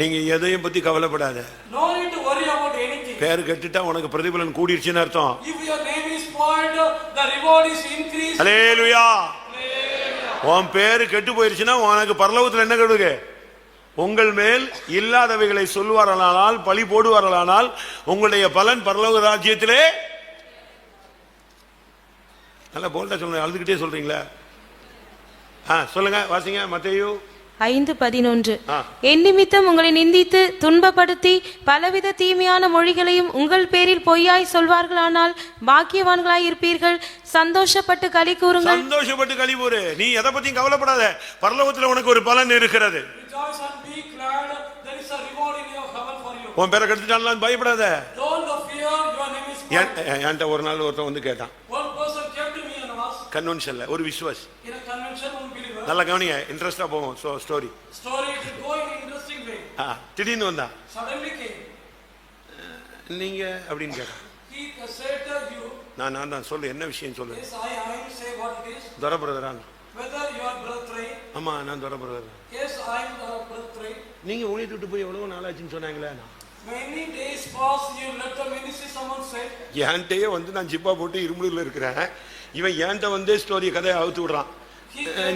நீங்க எதையும் பத்தி கவலைப்படாத. No need to worry about anything. பேர் கெட்டுட்டா உனக்கு பிரதிபலன் கூடிருச்சுன்னு அர்த்தம். If your name is spoiled, the reward is increased. அலேலுயா உன் பேரு கெட்டு போயிருச்சுன்னா உனக்கு பரலோகத்துல என்ன கெடுக்கு உங்கள் மேல் இல்லாதவைகளை சொல்வார்களானால் பழி போடுவார்களானால் உங்களுடைய பலன் பரலோக ராஜ்யத்திலே நல்லா போல்டா சொல்லுங்க அழுதுகிட்டே சொல்றீங்களா? ஆ சொல்லுங்க வாசிங்க மத்தேயு. ஐந்து பதினொன்று. என் நிமித்தம் உங்களை நிந்தித்து துன்பப்படுத்தி பலவித தீமையான மொழிகளையும் உங்கள் பேரில் பொய்யாய் சொல்வார்களானால் பாக்கியவான்களாய் இருப்பீர்கள் சந்தோஷப்பட்டு களி கூறுங்கள் சந்தோஷப்பட்டு கழிவுறு நீ எதை பத்தியும் கவலைப்படாத பரலோகத்துல உனக்கு ஒரு பலன் இருக்கிறது Rejoice and be glad. There is a reward in your heaven for you. உன் பேரை கெடுத்துட்டான்லாம் பயப்படாத Don't fear, your name is N- spoiled. என்கிட்ட ஒரு நாள் ஒருத்தன் வந்து கேட்டான் கன்வென்ஷன்ல ஒரு விசுவாஸ் நல்லா கவனிங்க இன்ட்ரெஸ்டா போகும் so story to go in an interesting way. திடீர்னு வந்தான் Suddenly came. நீங்க அப்படின்னு you, நான் நான் தான் சொல்லு என்ன விஷயம் சொல்லு? What it is. துர பிரதரான் ஆமா நான் Dura brother. Am the brother. நீங்க ஊழியத்தை விட்டு போய் எவ்வளவு நாளாச்சுன்னு சொன்னாங்களே. நான் Many days pass, you left the ministry, someone said, என்கிட்டயே வந்து நான் ஜிப்பா போட்டு இருமுடியில் இருக்கிறேன். இவன் என்கிட்ட வந்து ஸ்டோரி கதையை அவுத்து விடுறான்.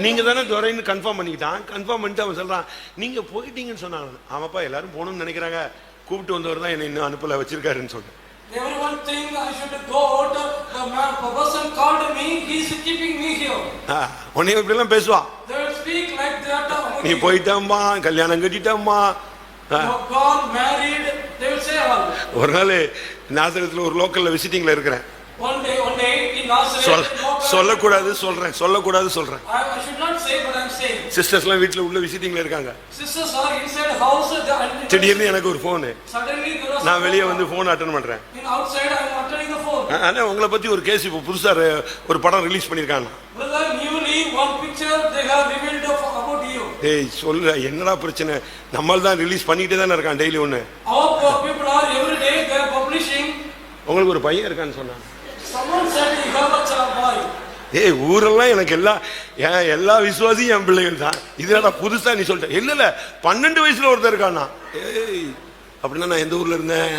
நீங்க தானே துறைன்னு கன்ஃபார்ம் பண்ணிக்கிட்டான் கன்ஃபார்ம் பண்ணிட்டு அவன் சொல்றான் நீங்க போயிட்டீங்கன்னு சொன்னாங்க ஆமாப்பா எல்லாரும் போகணும்னு நினைக்கிறாங்க கூப்பிட்டு வந்தவர் தான் என்னை இன்னும் அனுப்பல வச்சிருக்காருன்னு சொன்னேன் everyone think I should go out. The man, the person called me, he is keeping me here. உன்னையும் இப்படிலாம் பேசுவான் They will speak like that. among நீ. போயிட்டம்மா கல்யாணம் கட்டிட்டம்மா gone married, they will say all. ஒரு நாள் நாசகத்தில் ஒரு லோக்கல்ல விசிட்டிங்ல இருக்கிறேன் One day, one day in Nazareth, சொல் local- சொல்லக்கூடாது சொல்றேன் சொல்லக்கூடாது சொல்றேன். சிஸ்டர்ஸ்லாம் வீட்டில் உள்ள விசிட்டிங்ல இருக்காங்க திடீர்னு எனக்கு ஒரு ஃபோனு. நான் வெளியே வந்து ஃபோன் அட்டன் பண்றேன் In outside, I am attending the phone. ஆனா உங்களை பத்தி ஒரு கேஸ் இப்போ புதுசா ரெ- ஒரு படம் ரிலீஸ் you. ஏய் சொல்ல என்னடா பிரச்சனை நம்மால் தான் ரிலீஸ் பண்ணிக்கிட்டே தானே இருக்கான் டெய்லி ஒன்று. உங்களுக்கு ஒரு பையன் இருக்கான்னு சொன்னாங்க Someone said you have a child boy. ஏய் ஊரெல்லாம் எனக்கு எல்லா என் எல்லா விசுவாசியும் என் பிள்ளைகள் தான். இதுலடா புதுசாக நீ சொல்லிட்ட இல்லை இல்லை பன்னெண்டு வயசில் ஒருத்தர் இருக்கானா ஏய் அப்படின்னா நான் எந்த ஊரில் இருந்தேன்?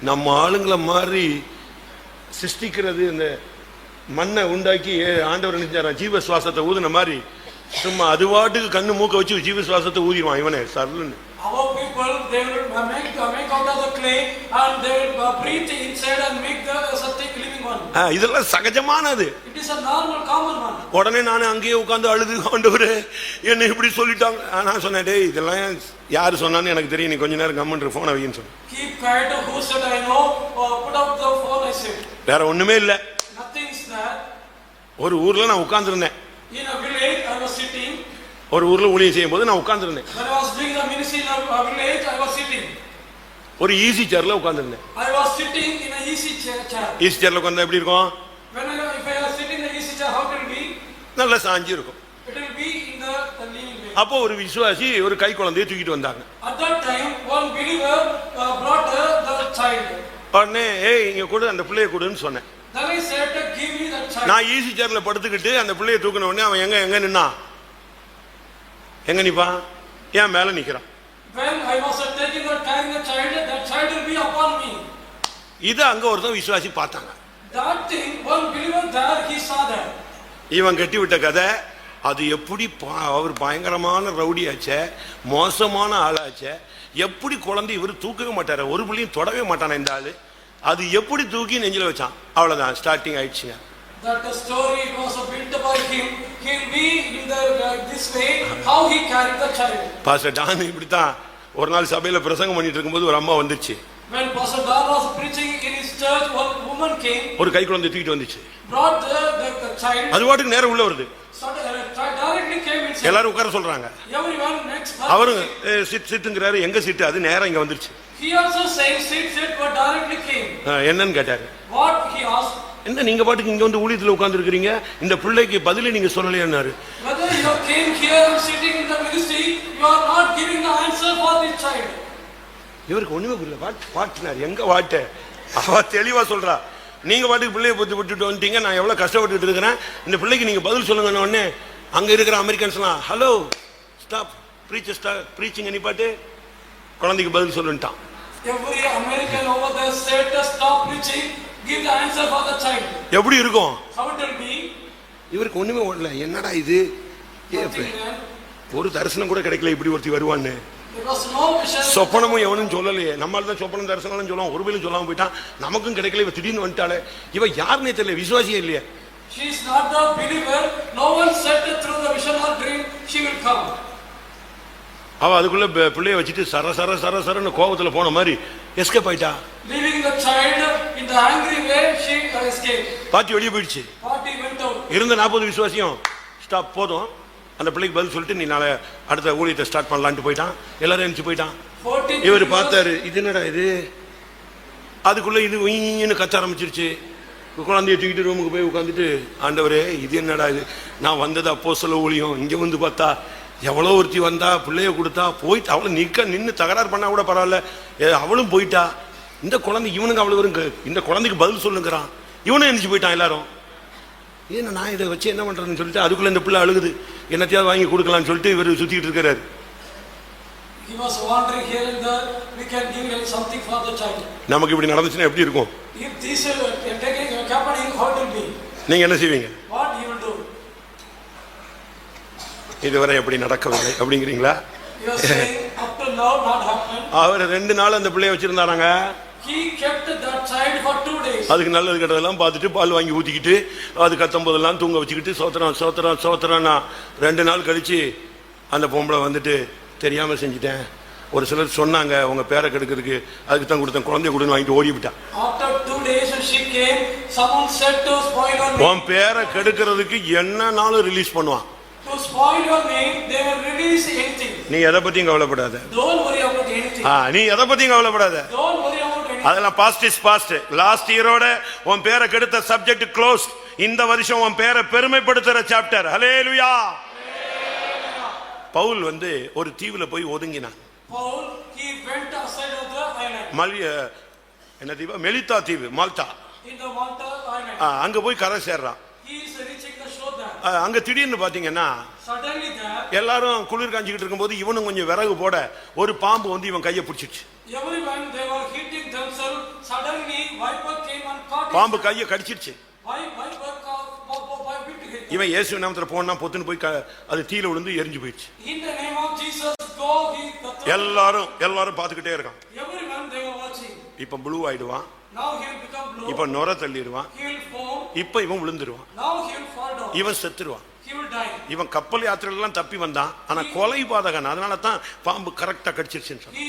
நம்ம ஆளுங்களை மாதிரி சிருஷ்டிக்கிறது இந்த மண்ணை உண்டாக்கி ஏ- ஆண்டவர் நினைச்சாரான் ஜீவ சுவாசத்தை ஊதின மாதிரி. சும்மா அது வாட்டுக்கு கண்ணு மூக்க வச்சு ஜீவ சுவாசத்தை ஊதிடுவான் இவனே சரலுன்னு. Our people they will make make out of the clay and they will uh, breathe inside and make the uh, something இதெல்லாம் சகஜமானது. உடனே நான் அங்கேயே உட்கார்ந்து அழுது ஆண்டவரே என்ன இப்படி சொல்லிட்டாங்க நான் சொன்னேன் டேய் இதெல்லாம் யாரு சொன்னான்னு எனக்கு தெரியும் நீ கொஞ்ச நேரம் கம்மன் போனை வைன்னு சொன்னேன்? Uh, வேற ஒண்ணுமே இல்ல. ஒரு ஊர்ல நான் உட்கார்ந்துருந்தேன். ஒரு ஊர்ல ஊழியம் செய்யும் போது நான் உட்கார்ந்துருந்தேன் ஒரு ஈஸி சேர்ல உட்கார்ந்துருந்தேன் I was sitting in a easy chair. chair. Easy சேர்ல உட்கார்ந்தா எப்படி இருக்கும் When I, if I was sitting in the easy chair, how it will be? நல்லா சாஞ்சி இருக்கும் It will be in the, the living way. அப்போ ஒரு விசுவாசி ஒரு கை குழந்தையை தூக்கிட்டு வந்தாங்க At that time, one believer uh, brought uh, the child. உடனே ஏய் இங்க கொடு அந்த பிள்ளைய கொடுன்னு சொன்னேன் Then I said, give me the child. நான் ஈஸி சேர்ல படுத்துக்கிட்டு அந்த பிள்ளைய தூக்கின உடனே அவன் எங்க எங்க நின்னான் எங்க நிப்பான் ஏன் மேல நிக்கிறான் When I was uh, taking the carrying the child, that child will be upon me. இதை அங்க ஒருத்தன் விசுவாசி பார்த்தாங்க. இவன் கட்டி விட்ட கதை அது எப்படி அவர் பயங்கரமான ரவுடியாச்சே மோசமான ஆளாச்சே எப்படி குழந்தை இவர் தூக்கவே மாட்டாரு ஒரு பிள்ளையும் தொடவே மாட்டானே இந்த ஆளு அது எப்படி தூக்கி நெஞ்சில வச்சான் அவ்வளவுதான் ஸ்டார்டிங் ஆயிடுச்சுங்க That the story was built by him. He'll be in the uh, this way. How he carried the child. Pastor Don இப்படித்தான் ஒரு நாள் சபையில பிரசங்கம் பண்ணிட்டு இருக்கும்போது ஒரு அம்மா வந்துச்சு When Pastor Don was preaching in his church, one woman came, ஒரு கை குழந்தை தூக்கிட்டு வந்துச்சு brought the, the, the child, அது பாட்டுக்கு நேரம் உள்ள வருது uh. எல்லாரும் உட்கார சொல்றாங்க Everyone next. அவரும் "ஏ, சிட் சிட்டுங்கிறாரு எங்க சிட்டு அது நேரம் இங்க வந்துருச்சு He also saying sit, sit, but directly came. அஹ், என்னன்னு கேட்டாரு What he asked, என்ன நீங்க பாட்டுக்கு இங்க வந்து ஊழியத்துல உட்கார்ந்து இருக்கிறீங்க இந்த பிள்ளைக்கு பதிலே நீங்க சொல்லலையாரு whether you came here sitting in the ministry, you are not giving the answer for this child. இவருக்கு ஒண்ணுமே புரியல. வாட் வாட்டினார் எங்க வாட்ட அவ தெளிவா சொல்றா. நீங்க பாட்டுக்கு பிள்ளைய பத்தி விட்டுட்டு வந்துட்டீங்க. நான் எவ்வளவு கஷ்டப்பட்டுட்டு இருக்கிறேன். இந்த பிள்ளைக்கு நீங்க பதில் சொல்லுங்கன்னு உடனே அங்க இருக்கிற அமெரிக்கன்ஸ்லாம் ஹலோ ஸ்டாப் ப்ரீச்சர் ப்ரீச்சிங் நிப்பாட்டு குழந்தைக்கு பதில் சொல்லுன்ட்டான். எப்படி இருக்கும்? இவருக்கு ஒண்ணுமே ஓடல. என்னடா இது. ஒரு தரிசனம் கூட கிடைக்கல இப்படி ஒருத்தி வருவான்னு. சொப்பனமும் எவனும் சொல்லலையே. நம்மளால தான் சொப்பனம் தரிசனம் சொல்லுவான். ஒரு வேலும் சொல்லாம போயிட்டான். நமக்கும் கிடைக்கல இவ திடீர்னு வந்துட்டாளே. இவ யாருன்னே தெரியல. விசுவாசியே இல்லையே. She is not the believer. No one said that through the vision or dream she will come. அவ அதுக்குள்ள பிள்ளைய வச்சுட்டு சர சர சர சரன்னு கோபத்துல போன மாதிரி எஸ்கேப் ஆயிட்டா. Leaving the child in the angry way, she escaped. பாத்தி வெளியே போயிடுச்சு. Party went out. இருந்த நாற்பது விசுவாசியம் ஸ்டாப் போதும். அந்த பிள்ளைக்கு பதில் சொல்லிட்டு நீ நாளை அடுத்த ஊழியத்தை ஸ்டார்ட் பண்ணலான்ட்டு போயிட்டான். எல்லாரும் எழுந்துச்சு போயிட்டான். 40 இவர் பார்த்தாரு இது என்னடா இது? அதுக்குள்ள இது உயின்னு கத்த ஆரம்பிச்சிருச்சு. குழந்தைய தூக்கிட்டு ரூமுக்கு போய் உட்காந்துட்டு ஆண்டவரே இது என்னடா இது? நான் வந்தது அப்போ சொல்ல ஊழியம். இங்க வந்து பார்த்தா எவ்வளோ ஒருத்தி வந்தா பிள்ளைய கொடுத்தா போயிட்டு அவளை நிற்க நின்று தகராறு பண்ணா கூட பரவாயில்ல. அவளும் போயிட்டா. இந்த குழந்தை இவனுக்கு அவ்வளோ வரும் இந்த குழந்தைக்கு பதில் சொல்லுங்கிறான். இவனும் எழுந்துச்சு போயிட்டான் எல்லாரும். ஏன்னா நான் இதை வச்சு என்ன பண்றேன்னு சொல்லிட்டு அதுக்குள்ள இந்த பிள்ளை அழுகுது என்னத்தையாவது வாங்கி கொடுக்கலாம்னு சொல்லிட்டு இவர் சுத்திட்டு இருக்கிறாரு He was wandering here and there. We can give him something for the child. நமக்கு இப்படி நடந்துச்சுன்னா எப்படி இருக்கும் uh? நீங்க என்ன செய்வீங்க What he will do? இதுவரை எப்படி நடக்கவில்லை அப்படிங்கிறீங்களா. அவர் ரெண்டு நாள் அந்த பிள்ளைய வச்சிருந்தாராங்க He kept that child for two days. அதுக்கு நல்லது கெட்டதெல்லாம் பார்த்துட்டு பால் வாங்கி ஊற்றிக்கிட்டு அது கத்தும் போதெல்லாம் தூங்க வச்சுக்கிட்டு சோத்திரம் சோத்திரம் சோத்திரம்னா ரெண்டு நாள் கழிச்சு அந்த பொம்பளை வந்துட்டு தெரியாம செஞ்சுட்டேன் ஒரு சிலர் சொன்னாங்க உங்க பேரை கெடுக்கிறதுக்கு அதுக்கு தான் கொடுத்தேன் குழந்தைய கொடுன்னு வாங்கிட்டு ஓடி விட்டான் After two days when she came, someone said to spoil your name. உன் பேரை கெடுக்கிறதுக்கு என்னனாலும் ரிலீஸ் பண்ணுவான். நீ எதை பத்தியும் கவலைப்படாத நீ எதை பத்தியும் கவலைப்படாத அதெல்லாம் பாஸ்ட் இஸ் பாஸ்ட் லாஸ்ட் இயரோட உன் பேரை கெடுத்த சப்ஜெக்ட் க்ளோஸ் இந்த வருஷம் உன் பேரை பெருமைப்படுத்துற சாப்டர் ஹalleluya பவுல் வந்து ஒரு தீவுல போய் ஒதுங்கினான். என்ன தீவு? மெலித்தா தீவு மால்டா. அங்க போய் கரை சேர்றான். அங்க திடீர்னு பாத்தீங்கன்னா எல்லாரும் குளிர் காஞ்சிக்கிட்டு இருக்கும்போது இவனும் கொஞ்சம் விறகு போட ஒரு பாம்பு வந்து இவன் கையை பிடிச்சிச்சு everyone, they were heating themselves. Suddenly, viper came and caught his பாம்பு கையை கடிச்சிருச்சு. இவன் இயேசு நாமத்துல போனா பொத்துன்னு போய் அது தீல விழுந்து எரிஞ்சு போயிடுச்சு எல்லாரும் எல்லாரும் பார்த்துக்கிட்டே இருக்கான். இப்ப ப்ளூ ஆயிடுவான். இப்ப நுர தள்ளிடுவான். இப்ப இவன் விழுந்துருவான். இவன் செத்துருவான். இவன் கப்பல் யாத்திரையில எல்லாம் தப்பி வந்தான் ஆனா கொலை பாதகன் அதனால தான் பாம்பு கரெக்டா கடிச்சிருச்சுன்னு சொன்னான்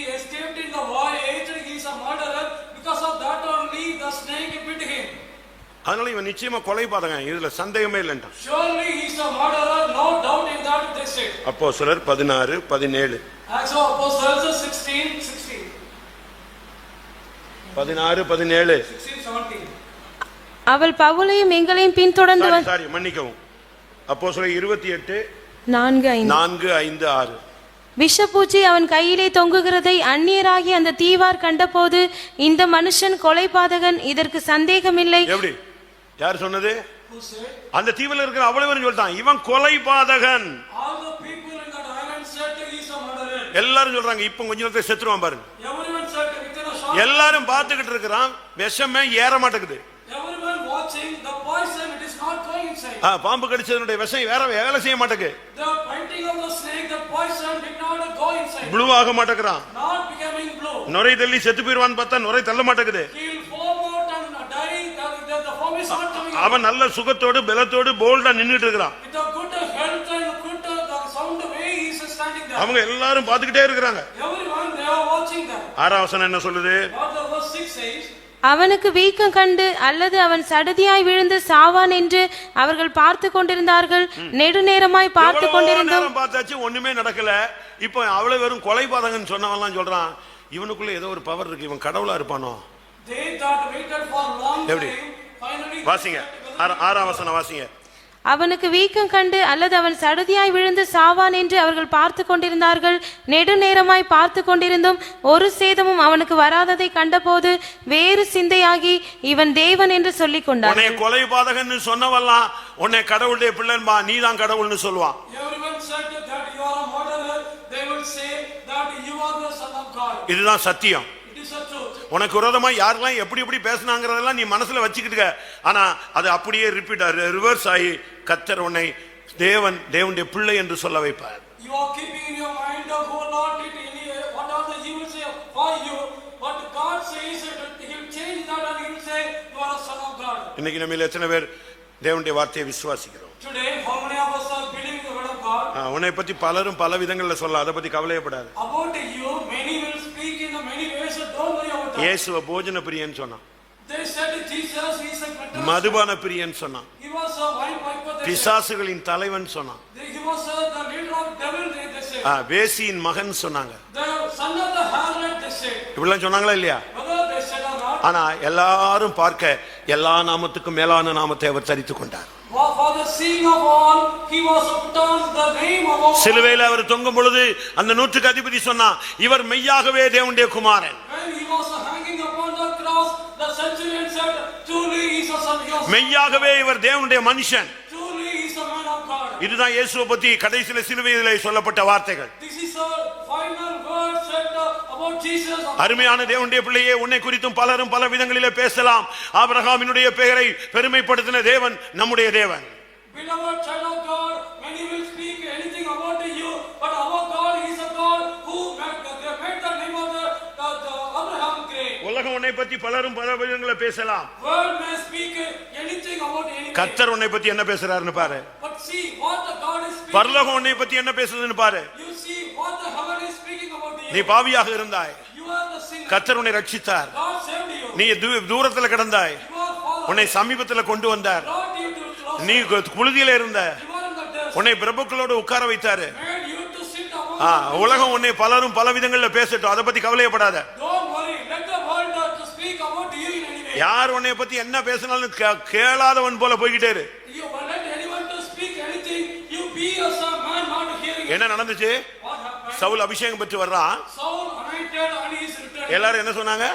அதனால இவன் நிச்சயமா கொலை பாதகன். இதுல சந்தேகமே இல்லைன்றான் Surely he is a murderer. No doubt in that, they said. அப்போ சிலர் பதினாறு பதினேழு. Acts of Apostles 16, 16, பதினாறு பதினேழு. 16, 17. அவள் பவுலையும் எங்களையும் பின்தொடர்ந்து சாரி மன்னிக்கவும். அப்போ சில இருபத்தி எட்டு நான்கு ஐந்து. நான்கு ஐந்து ஆறு. விஷப்பூச்சி அவன் கையிலே தொங்குகிறதை அந்நியராகி அந்த தீவார் கண்டபோது இந்த மனுஷன் கொலைபாதகன் இதற்கு சந்தேகமில்லை. எப்படி? யார் சொன்னது? அந்த தீவுல இருக்கிற அவ்வளவு பேரும் சொல்லிட்டான் இவன் கொலை பாதகன். எல்லாரும் சொல்றாங்க இப்ப கொஞ்ச நேரத்தை செத்துருவான் பாருங்க. எல்லாரும் பார்த்துக்கிட்டு இருக்கிறான் விஷமே ஏற மாட்டேங்குது பாம்பு கடிச்சதனுடைய விஷம் வேற வேலை செய்ய மாட்டேங்குது. ப்ளூ ஆக மாட்டேங்கிறான். நுரை தள்ளி செத்து போயிருவான்னு பார்த்தா நுரை தள்ள மாட்டேங்குது He will foam out and die. The, the, the foam is not coming out. அவன் நல்ல சுகத்தோடு பலத்தோடு போல்டா நின்னுட்டு இருக்கிறான் With a good health and good the sound way, he is standing there. அவங்க எல்லாரும் பார்த்துக்கிட்டே இருக்கிறாங்க. ஆறாம் வசனம் என்ன சொல்லுது? What the verse 6 says, அவனுக்கு வீக்கம் கண்டு அல்லது அவன் சடதியாய் விழுந்து சாவான் என்று அவர்கள் பார்த்து கொண்டிருந்தார்கள். நெடுநேரமாய் பார்த்து கொண்டிருந்தோம் பார்த்தாச்சு ஒண்ணுமே நடக்கல. இப்போ அவ்வளவு வெறும் கொலை பாதகன்னு சொன்னவன்லாம் சொல்றான். இவனுக்குள்ள ஏதோ ஒரு பவர் இருக்கு. இவன் கடவுளா இருப்பானோ? They that waited for long எப்படி? வாசிங்க. ஆறா- ஆறாம் வசனம் வாசிங்க. அவனுக்கு வீக்கம் கண்டு அல்லது அவன் சடதியாய் விழுந்து சாவான் என்று அவர்கள் பார்த்து கொண்டிருந்தார்கள். நெடுநேரமாய் பார்த்து கொண்டிருந்தும் ஒரு சேதமும் அவனுக்கு வராததை கண்டபோது வேறு சிந்தையாகி இவன் தேவன் என்று சொல்லிக் கொண்டார் உன்னை கொலை பாதகன்னு சொன்னவெல்லாம் உன்னை கடவுளுடைய பிள்ளைன்பா நீ தான் கடவுள்னு சொல்லுவான். Everyone said that you are a murderer. They will will say that you are the son of God. இதுதான் சத்தியம். உனக்கு விரோதமா யாரெல்லாம் எப்படி எப்படி பேசினாங்கிறதெல்லாம் நீ மனசுல வச்சுக்கிட்டு ஆனா அது அப்படியே ரிப்பீட் ரிவர்ஸ் ஆகி கத்தர் உன்னை தேவன் தேவனுடைய பிள்ளை என்று சொல்ல வைப்பார் You are keeping in your mind uh, who not did any, uh, what are the evil say for you, but God says that he will change that and he will say you are a son of God. இன்னைக்கு நம்ம எத்தனை பேர் தேவனுடைய வார்த்தையை விசுவாசிக்கிறோம் Today, how many of us are believing the word of God? ஆ, உன்னை பத்தி பலரும் பல விதங்கள்ல சொல்ல அதை பத்தி கவலையப்படாது இயேசுவ போஜன பிரியன்னு சொன்னான். மதுபான பிரியன்னு சொன்னான். பிசாசுகளின் தலைவன் சொன்னான் uh, வேசியின் மகன் சொன்னாங்க. இப்படிலாம் சொன்னாங்களா இல்லையா ஆனா எல்லாரும் பார்க்க எல்லா நாமத்துக்கும் மேலான நாமத்தை அவர் தரித்துக் கொண்டார். சிலுவையில் அவர் தொங்கும் பொழுது அந்த நூற்றுக்கு அதிபதி சொன்னா இவர் மெய்யாகவே தேவனுடைய குமாரன் மெய்யாகவே இவர் தேவனுடைய மனுஷன். இதுதான் இயேசுவை பத்தி கடைசியில சிலுவையிலே சொல்லப்பட்ட வார்த்தைகள் uh. அருமையான தேவனுடைய பிள்ளையே உன்னை குறித்தும் பலரும் பல விதங்களிலே பேசலாம் ஆபிரகாமினுடைய பெயரை பெருமைப்படுத்தின தேவன் நம்முடைய தேவன் Beloved child of God, many will உலகம் உன்னை பத்தி பலரும் பல விதங்களில் பேசலாம். கத்தர் உன்னை பத்தி என்ன பேசுறாருன்னு பாரு. பரலோகம் உன்னை பத்தி என்ன பேசுதுன்னு பாரு நீ. பாவியாக இருந்தாய். கத்தர் உன்னை ரட்சித்தார். நீ தூரத்துல கிடந்தாய். உன்னை சமீபத்துல கொண்டு வந்தார். நீ குழுதியில இருந்த. உன்னை பிரபுக்களோடு உட்கார வைத்தாரு உலகம் உன்னை பலரும் பல விதங்கள்ல பேசட்டும் அதை பத்தி கவலையப்படாத யார் உன்னை பத்தி என்ன பேசினாலும் கேளாதவன் போல போய்கிட்டே. என்ன நடந்துச்சு? சவுல் அபிஷேகம் பெற்று வர்றான். எல்லாரும் என்ன சொன்னாங்க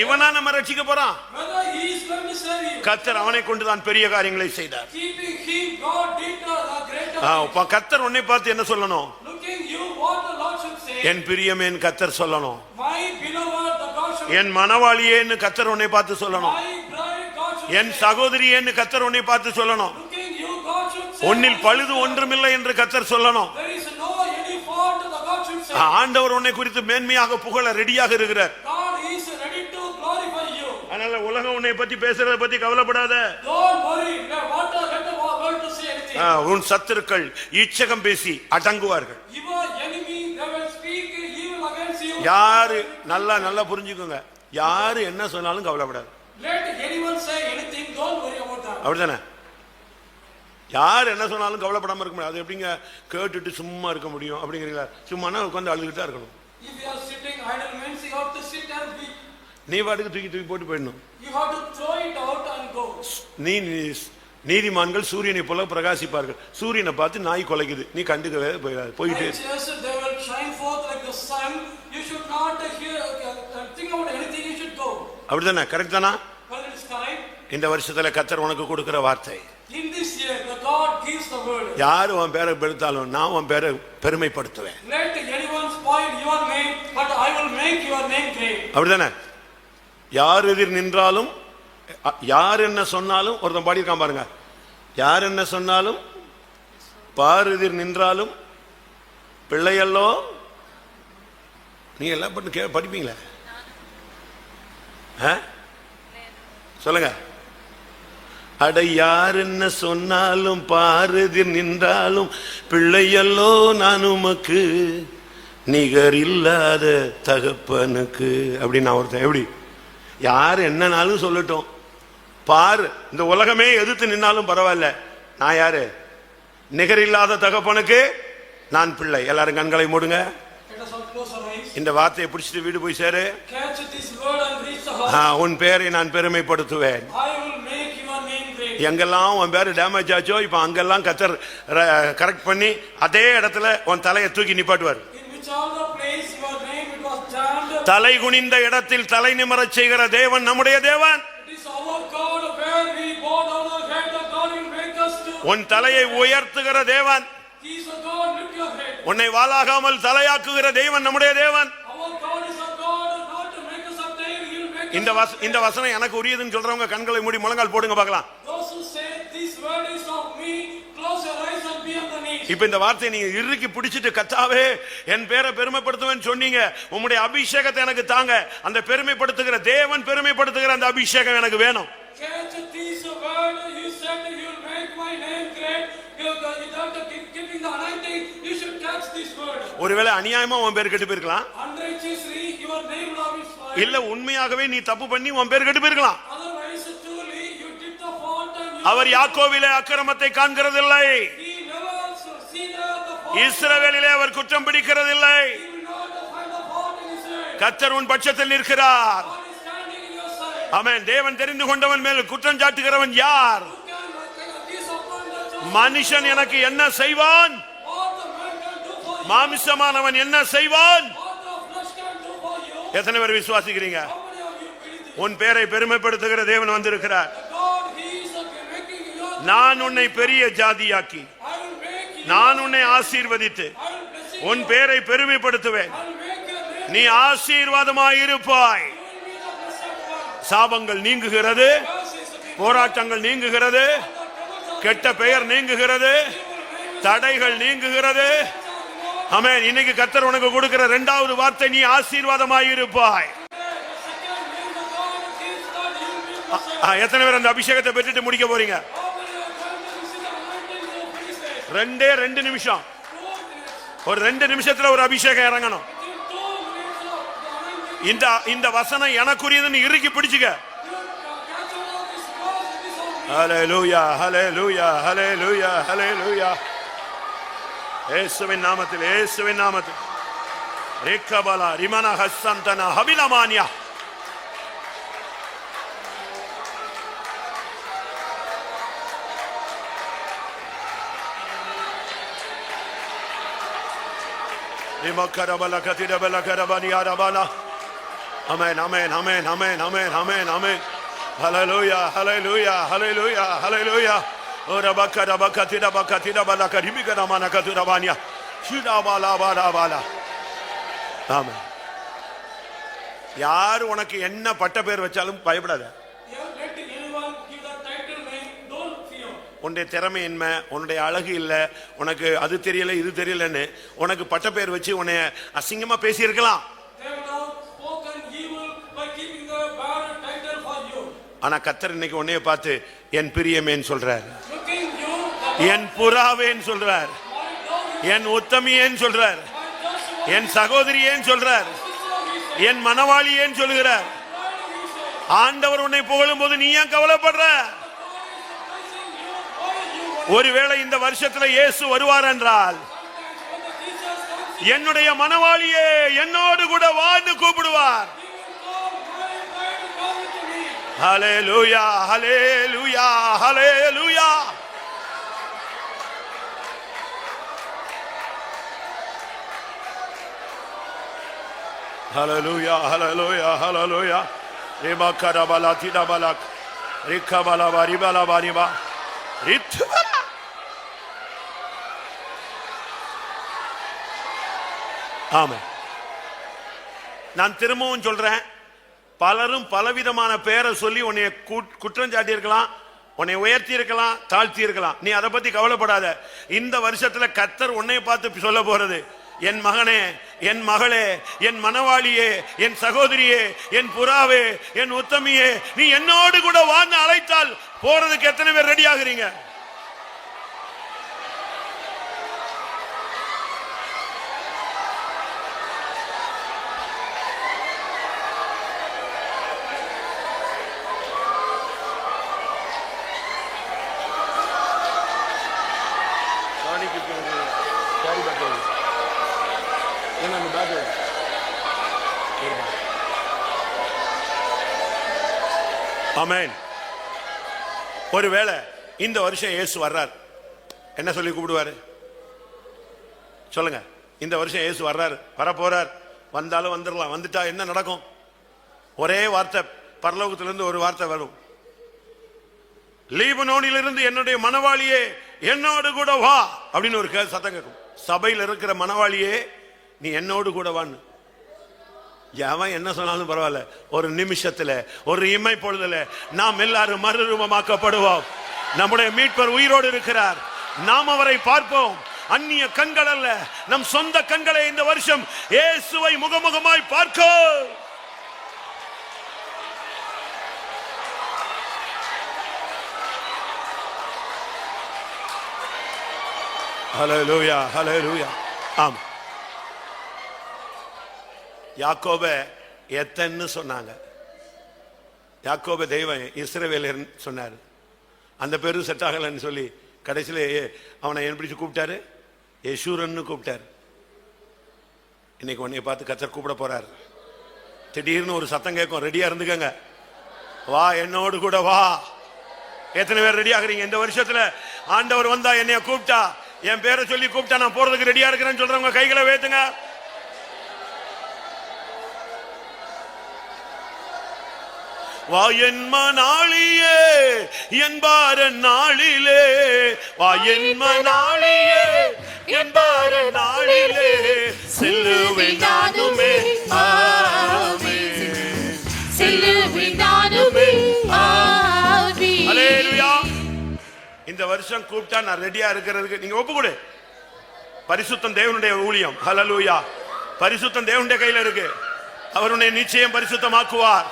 இவனா நம்ம ரட்சிக்க போறான். கத்தர் அவனை கொண்டுதான் பெரிய காரியங்களை செய்தார் கத்தர் உன்னை பார்த்து என்ன சொல்லணும். என் பிரியமேன் கத்தர் சொல்லணும் என் மனவாளியேன்னு கத்தர் உன்னை பார்த்து சொல்லணும். என் சகோதரியேன்னு கத்தர் உன்னை பார்த்து சொல்லணும். உன்னில் பழுது ஒன்றுமில்லை என்று கத்தர் சொல்லணும். ஆண்டவர் உன்னை குறித்து மேன்மையாக புகழ ரெடியாக இருக்கிறார். அதனால உலகம் உன்னை பத்தி பேசுறத பத்தி கவலைப்படாத உன் சத்துருக்கள் இச்சகம் பேசி அடங்குவார்கள் யாரு நல்லா நல்லா புரிஞ்சுக்கோங்க. யாரு என்ன சொன்னாலும் கவலைப்படாது. அப்படிதானே யார் என்ன சொன்னாலும் கவலைப்படாம இருக்க முடியாது. அது எப்படிங்க? கேட்டுட்டு சும்மா இருக்க முடியும். அப்படிங்கிறீங்களா? சும்மானா உட்காந்து அழுதுகிட்டு தான் இருக்கணும். If you are sitting idle means you have to sit and be, நீ பாட்டுக்கு தூக்கி தூக்கி போட்டு போயிடணும். You have to throw it out and go. நீ நீ- நீதிமான்கள் சூரியனை போல பிரகாசிப்பார்கள். சூரியனை பார்த்து நாய் கொலைக்குது. நீ கண்டுக்கவே போயிடாது. போயிட்டு அப்படிதானே கரெக்ட் தானா it's correct. இந்த வருஷத்துல கத்தர் உனக்கு கொடுக்கிற வார்த்தை. யார் உன் பேரை பெருத்தாலும் நான் உன் பேரை பெருமைப்படுத்துவேன். அப்படிதானே யார் எதிர் நின்றாலும் யார் என்ன சொன்னாலும் ஒருத்தன் பாடியிருக்கான் பாருங்க யார் என்ன சொன்னாலும் பார் எதிர் நின்றாலும் பிள்ளையல்லோ நீங்க எல்லாம் படிப்பீங்களே? சொல்லுங்க. அட யார் என்ன சொன்னாலும் பாரதி நின்றாலும் பிள்ளையல்லோ நான் உமக்கு நிகர் இல்லாத தகப்பனுக்கு. அப்படின்னு நான் ஒருத்தன் எப்படி? யார் என்னனாலும் சொல்லட்டும். பார் இந்த உலகமே எதிர்த்து நின்னாலும் பரவாயில்ல. நான் யாரு? நிகர் இல்லாத தகப்பனுக்கு நான் பிள்ளை. எல்லாரும் கண்களை மூடுங்க. இந்த வார்த்தையை பிடிச்சிட்டு வீடு போய் சேரு. உன் பேரை நான் பெருமைப்படுத்துவேன். எங்கெல்லாம் உன் பேர் டேமேஜ் ஆச்சோ இப்போ அங்கெல்லாம் கத்தர் கரெக்ட் பண்ணி அதே இடத்துல உன் தலையை தூக்கி நிப்பாட்டுவார். தலை குனிந்த இடத்தில் தலை நிமரச் செய்கிற தேவன் நம்முடைய தேவன். உன் தலையை உயர்த்துகிற தேவன் He is a God, lift your head. உன்னை வாளாகாமல் தலையாக்குகிற தேவன் நம்முடைய தேவன் இந்த இந்த வசனம் எனக்கு உரியதுன்னு சொல்றவங்க கண்களை மூடி முழங்கால் போடுங்க பார்க்கலாம் the. இப்ப இந்த வார்த்தையை நீங்க இறுக்கி பிடிச்சிட்டு கத்தாவே என் பேரை பெருமைப்படுத்துவேன்னு சொன்னீங்க உம்முடைய அபிஷேகத்தை எனக்கு தாங்க அந்த பெருமைப்படுத்துகிற தேவன் பெருமைப்படுத்துகிற அந்த அபிஷேகம் எனக்கு வேணும் said you will make my name great. You without keeping the ஒருவேளை அநியாயமா உன் பேர் கெட்டு போயிருக்கலாம். இல்ல உண்மையாகவே நீ தப்பு பண்ணி உன் பேர் கெட்டு போயிருக்கலாம். அவர் யாக்கோவிலே அக்கிரமத்தை காண்கிறதில்லை. இஸ்ரவேலிலே அவர் குற்றம் பிடிக்கிறதில்லை. கத்தர் உன் பட்சத்தில் நிற்கிறார். ஆமென் தேவன் தெரிந்து கொண்டவன் மேல் குற்றம் சாட்டுகிறவன் யார் uh? மனுஷன் எனக்கு என்ன செய்வான் What the man can do for you, மாமிசமானவன் என்ன செய்வான்? எத்தனை பேர் விசுவாசிக்கிறீங்க? உன் பேரை பெருமைப்படுத்துகிற தேவன் வந்திருக்கிறார். நான் உன்னை பெரிய ஜாதியாக்கி நான் உன்னை ஆசீர்வதித்து உன் பேரை பெருமைப்படுத்துவேன். நீ ஆசீர்வாதமாயிருப்பாய். சாபங்கள் நீங்குகிறது போராட்டங்கள் நீங்குகிறது கெட்ட பெயர் நீங்குகிறது தடைகள் நீங்குகிறது அமே இன்னைக்கு கத்தர் உனக்கு கொடுக்கிற ரெண்டாவது வார்த்தை நீ ஆசீர்வாதமாய் இருப்பாய் எத்தனை பேர் அந்த அபிஷேகத்தை பெற்றுட்டு முடிக்க போறீங்க ரெண்டே ரெண்டு நிமிஷம் ஒரு ரெண்டு நிமிஷத்துல ஒரு அபிஷேகம் இறங்கணும் இந்த இந்த வசனம் எனக்குரியதுன்னு இறுக்கி பிடிச்சுக்க ஹலே லூயா ஹலே லூயா ஹலே லூயா ஹலே லூயா of me. ஹalleluya ஹalleluya ஹalleluya ஹalleluya இயேசுவின் நாமத்தில் இயேசுவின் நாமத்தில் ரேக்கபலா ரிமன ஹசந்தன ஹபிலமானியா ரிமக்கரபல கதிரபல கரபனியாரபலா அமேன் அமேன் அமேன் அமேன் அமேன் அமேன் அமேன் ஹலலூயா ஹலலூயா ஹலலூயா ஹலலூயா Rabakada bakatida bakatida balakadimiga na manakatida banya. Shida bala bala bala. ஆமாம் யார் உனக்கு என்ன பட்ட பேர் வச்சாலும் பயப்படாத உன்னுடைய திறமை என்ன உன்னுடைய அழகு இல்லை உனக்கு அது தெரியல இது தெரியலன்னு உனக்கு பட்ட பேர் வச்சு உன்னைய அசிங்கமா பேசியிருக்கலாம் ஆனா கத்தர் இன்னைக்கு உன்னைய பார்த்து என் பிரியமேன்னு சொல்றாரு என் புறாவேன்னு சொல்றார். என் உத்தமியேன்னு சொல்றார். என் சகோதரியேன்னு சொல்றார். என் மனவாளியேன்னு சொல்லுகிறார் ஆண்டவர் உன்னை புகழும் போது நீ ஏன் கவலைப்படுற? ஒருவேளை இந்த வருஷத்துல இயேசு வருவார் என்றால் என்னுடைய மனவாளியே என்னோடு கூட வாழ்ந்து கூப்பிடுவார். Hallelujah, hallelujah, hallelujah. Rima ஹalleluya ஹalleluya balak. Rika balaba, riba laba, riba. ரித்துபலா ஆமா நான் திரும்பவும் சொல்றேன். பலரும் பலவிதமான பேரை சொல்லி உன்னை கு- குற்றம் சாட்டியிருக்கலாம். உன்னை உயர்த்தி இருக்கலாம் தாழ்த்தி இருக்கலாம் நீ அதை பத்தி கவலைப்படாத. இந்த வருஷத்துல கத்தர் உன்னை பார்த்து சொல்ல போறது. என் மகனே என் மகளே என் மனவாளியே என் சகோதரியே என் புறாவே என் உத்தமியே நீ என்னோடு கூட வான்னு அழைத்தால் போறதுக்கு எத்தனை பேர் ரெடி ஆகுறீங்க? ஒருவேளை இந்த வருஷம் இயேசு வர்றார். என்ன சொல்லி கூப்பிடுவாரு? சொல்லுங்க. இந்த வருஷம் இயேசு வர்றாரு. வர வந்தாலும் வந்துடலாம் வந்துட்டா என்ன நடக்கும்? ஒரே வார்த்தை. பரலோகத்திலிருந்து ஒரு வார்த்தை வரும். லீபனோனிலிருந்து என்னுடைய மனவாளியே என்னோடு கூட வா அப்படின்னு ஒரு கே- சத்தம் கேட்கும். சபையில் இருக்கிற மனவாளியே நீ என்னோடு கூட வான்னு. எவன் என்ன சொன்னாலும் பரவாயில்ல. ஒரு நிமிஷத்துல ஒரு இம்மை பொழுதுல நாம் எல்லாரும் மறுரூபமாக்கப்படுவோம் நம்முடைய மீட்பர் உயிரோடு இருக்கிறார். நாம் அவரை பார்ப்போம். அந்நிய கண்கள் அல்ல நம் சொந்த கண்களை இந்த வருஷம் இயேசுவை முகமுகமாய் பார்க்க ஹலோ ரூயா ஆம். யாக்கோப எத்தன்னு சொன்னாங்க. யாக்கோப தெய்வம் இஸ்ரவேலர் சொன்னார். அந்த பேரும் செட் ஆகலைன்னு சொல்லி கடைசியில் அவனை என்ன கூப்பிட்டாரு? யசூரன்னு கூப்பிட்டாரு. இன்னைக்கு உன்னைய பார்த்து கத்தர் கூப்பிட போறார். திடீர்னு ஒரு சத்தம் கேட்கும். ரெடியா இருந்துக்கங்க. வா என்னோடு கூட வா. எத்தனை பேர் ரெடி ஆகுறீங்க இந்த வருஷத்துல ஆண்டவர் வந்தா என்னைய கூப்பிட்டா? என் பேரை சொல்லி கூப்பிட்டா நான் போறதுக்கு ரெடியா இருக்கிறேன்னு சொல்றவங்க கைகளை வேத்துங்க வா என் மனாளியே என்பார நாளிலே. வா என் மனாளியே என்பார நாளிலே. செல்லுவேன் நானுமே ஆமென். செல்லுவினானுமே ஆவி அல்லேலூயா இந்த வருஷம் கூப்பிட்டா நான் ரெடியா இருக்கிறதுக்கு நீங்க ஒப்பு கொடு பரிசுத்தம் தேவனுடைய ஊழியம். ஹalleluya பரிசுத்தம் தேவனுடைய கையில இருக்கு. அவர் உன்னை நிச்சயம் பரிசுத்தமாக்குவார்.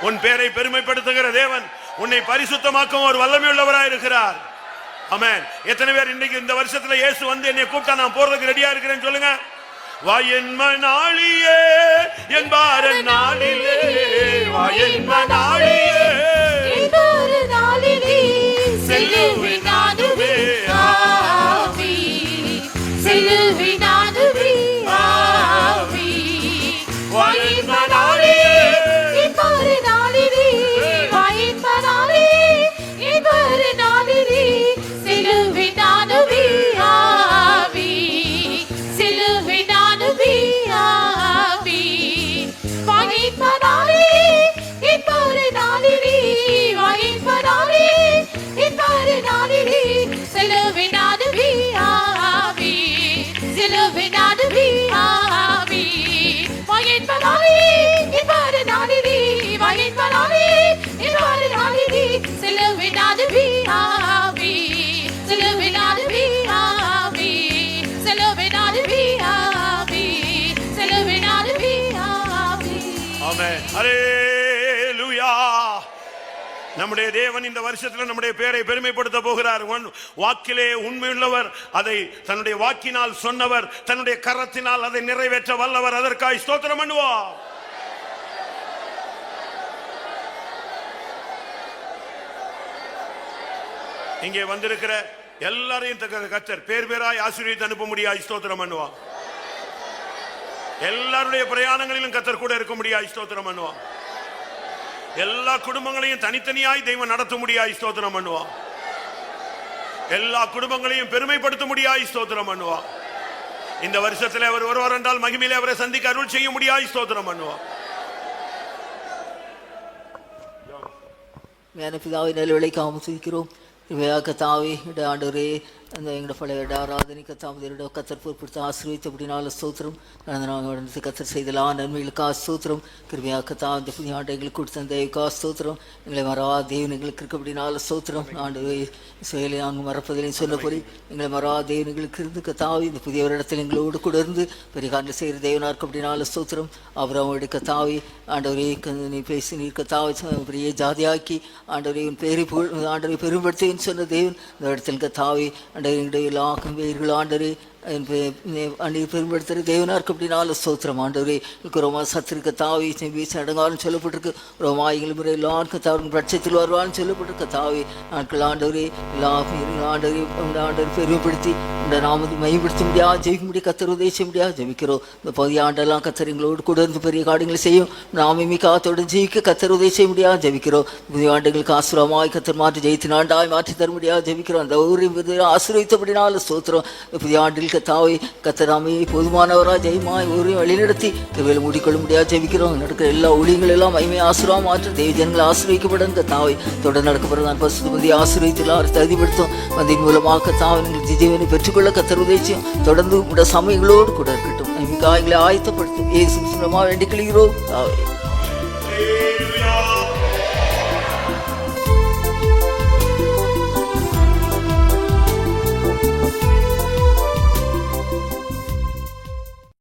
உன் பேரை பெருமைப்படுத்துகிற தேவன் உன்னை பரிசுத்தமாக்கும் ஒரு வல்லமை உள்ளவராய் இருக்கிறார் எத்தனை பேர் இன்னைக்கு இந்த வருஷத்துல இயேசு வந்து என்னை கூப்பிட்டா நான் போறதுக்கு ரெடியா இருக்கிறேன்னு சொல்லுங்க. வா என் மனாளியே நாளிலே வா நம்முடைய தேவன் இந்த வருஷத்துல நம்முடைய பேரை பெருமைப்படுத்த போகிறார். வாக்கிலே உண்மையுள்ளவர் அதை தன்னுடைய வாக்கினால் சொன்னவர் தன்னுடைய கரத்தினால் அதை நிறைவேற்ற வல்லவர். அதற்காய் ஸ்தோத்திரம் பண்ணுவோம். இங்கே வந்திருக்கிற எல்லாரையும் தக்க கத்தர் பேர் பேராய் ஆசிரியை அனுப்ப முடியாது ஸ்தோத்திரம் பண்ணுவான் எல்லாருடைய பிரயாணங்களிலும் கத்தர் கூட இருக்க முடியாது ஸ்தோத்திரம் பண்ணுவான் எல்லா குடும்பங்களையும் தனித்தனியாய் தெய்வம் நடத்த முடியாய் ஸ்தோத்திரம் பண்ணுவான். எல்லா குடும்பங்களையும் பெருமைப்படுத்த முடியாய் ஸ்தோத்திரம் பண்ணுவான். இந்த வருஷத்துல அவர் ஒருவர் என்றால் மகிமையிலே அவரை சந்திக்க அருள் செய்ய முடியாய் ஸ்தோத்திரம் பண்ணுவான். மேன நல்ல விளைக்காமல் சிரிக்கிறோம் இவையாக தாவி இட ஆண்டவரே அந்த எங்களோட பழைய இட ஆராதனை கத்தாமதியோட கத்தர் பொறுப்படுத்த ஆசிரியத்து அப்படினால ஸ்தோத்திரம் நடந்த நாங்கள் கத்தர் செய்தலாம் நன்மைகளுக்கா ஸ்தோத்திரம். கிருமியா கத்தா இந்த புதிய ஆண்டு எங்களுக்கு கொடுத்த தேவிக்கா ஸ்தோத்திரம். எங்களை மறா தேவன் எங்களுக்கு இருக்க அப்படினால ஸ்தோத்திரம். ஆண்டு செயலை நாங்கள் மறப்பதிலையும் சொன்னபடி எங்களை மறா தேவன் இருந்து கத்தாவி இந்த புதிய இடத்தில் எங்களோடு கூட இருந்து பெரிய காரியம் செய்கிற தேவனாக இருக்க அப்படினால ஸ்தோத்திரம். அவரவருடைய கத்தாவி ஆண்டவரே க- நீ பேசி நீர் கத்தாவை பெரிய ஜாதியாக்கி ஆண்டவரை உன் பேரை புகழ் ஆண்டவரை பெரும்படுத்தி சொன்ன தேவன் இந்த இடத்தில் கத்தாவி அண்டை இடையில் ஆக்கும் வேர்கள் ஆண்டரே என் பெ- தேவனாருக்கு அன்னைக்கு பெரும்படுத்துகிற ஸ்தோத்திரம். ஆண்டவரே ரோமா சத்திருக்க தாவி வீசி அடங்காலும் சொல்லப்பட்டிருக்கு. ரோமா எங்கள் முறை எல்லாருக்கும் தவறு பட்சத்தில் வருவான்னு சொல்லப்பட்டிருக்க. தாவி நாட்கள் ஆண்டவரே எல்லா ஆண்டவரே ஆண்டவர் பெருமைப்படுத்தி இந்த நாமத்தை மையப்படுத்த முடியாது ஜெயிக்க முடியாது கத்தர் உதவி செய்ய முடியாது ஜெபிக்கிறோம். இந்த பகுதி ஆண்டெல்லாம் கத்தர் எங்களோடு கூட இருந்து பெரிய காரியங்களை செய்யும். நாம காத்தோடு ஜெயிக்க கத்தர் உதவி செய்ய முடியாது ஜெபிக்கிறோம். புதிய ஆண்டுகளுக்கு ஆசுரமாய் கத்தர் மாற்றி ஜெயித்து ஆண்டாய் மாற்றி தர முடியாது ஜெபிக்கிறோம். அந்த ஊரின் ஆசிரியத்தபடினால ஸ்தோத்திரம். புதிய ஆண்டில் கத்தாவை கத்தராமே போதுமானவரா ஜெயமாய் ஒருவரையும் வழிநடத்தி கிருவையில் மூடிக்கொள்ள முடியாது ஜெபிக்கிறோம். நடக்கிற எல்லா ஊழியங்கள் எல்லாம் மைமை ஆசிரமா மாற்ற தெய்வ ஜனங்கள் ஆசிரியக்கப்படும் கத்தாவை தொடர்ந்து நடக்கப்படுறதான் பசுமதி ஆசிரியத்தில் ஆறு தகுதிப்படுத்தும். வந்தின் மூலமாக கத்தாவை நீங்கள் ஜீவனை பெற்றுக்கொள்ள கத்தர் உதவிச்சும் தொடர்ந்து உடைய சமயங்களோடு கூட இருக்கட்டும். மைமிக்காய்களை ஆயத்தப்படுத்தும். ஏசு சுலமாக வேண்டிக் கொள்கிறோம். தாவை. Hallelujah.